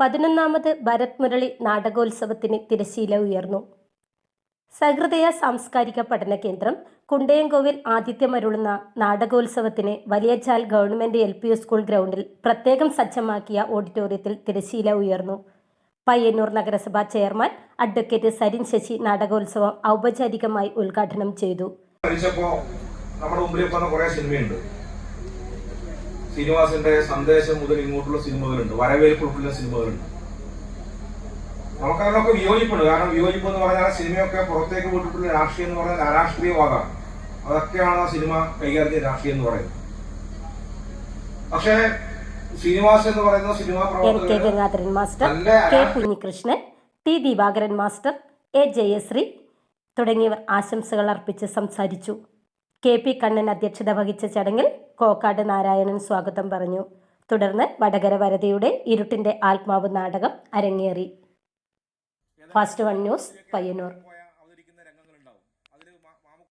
പതിനൊന്നാമത് ഭരത് മുരളി നാടകോത്സവത്തിന് തിരശീല ഉയർന്നു. സഹൃദയ സാംസ്കാരിക പഠന കേന്ദ്രം കുണ്ടയംകോവിൽ ആതിഥ്യമരുളുന്ന നാടകോത്സവത്തിന് Valiyachal government L P school ഗ്രൗണ്ടിൽ പ്രത്യേകം സജ്ജമാക്കിയ ഓഡിറ്റോറിയത്തിൽ തിരശീല ഉയർന്നു. പയ്യന്നൂർ നഗരസഭാ ചെയർമാൻ അഡ്വക്കേറ്റ് സരിൻ ശശി നാടകോത്സവം ഔപചാരികമായി ഉദ്ഘാടനം ചെയ്തു. നമ്മുടെ മുമ്പിൽ കുറേ സിനിമയുണ്ട്. ശ്രീനിവാസിന്റെ സന്ദേശം മുതൽ ഇങ്ങോട്ടുള്ള സിനിമകളുണ്ട്. വരവേൽപ്പ് ഉൾപ്പെടുന്ന സിനിമകളുണ്ട്. നമുക്കതിനൊക്കെ വിയോജിപ്പുണ്ട്. കാരണം വിയോജിപ്പ് എന്ന് പറഞ്ഞാൽ സിനിമയൊക്കെ പുറത്തേക്ക് പോയിട്ടുള്ള രാഷ്ട്രീയം എന്ന് പറഞ്ഞാൽ അരാഷ്ട്രീയവാദമാണ്. അതൊക്കെയാണ് ആ സിനിമ കൈകാര്യം ചെയ്ത രാഷ്ട്രീയം എന്ന് പറയുന്നത്. പക്ഷേ ശ്രീനിവാസ് എന്ന് പറയുന്ന cinema Gangadharan master K Kunhikrishnan T Divakaran master A Jayasree തുടങ്ങിയവർ ആശംസകൾ അർപ്പിച്ച് സംസാരിച്ചു. കെ പി കണ്ണൻ അധ്യക്ഷത വഹിച്ച ചടങ്ങിൽ കോക്കാട് നാരായണൻ സ്വാഗതം പറഞ്ഞു. തുടർന്ന് വടകര വരതയുടെ ഇരുട്ടിന്റെ ആത്മാവ് നാടകം അരങ്ങേറി. Fast one news Payyanur.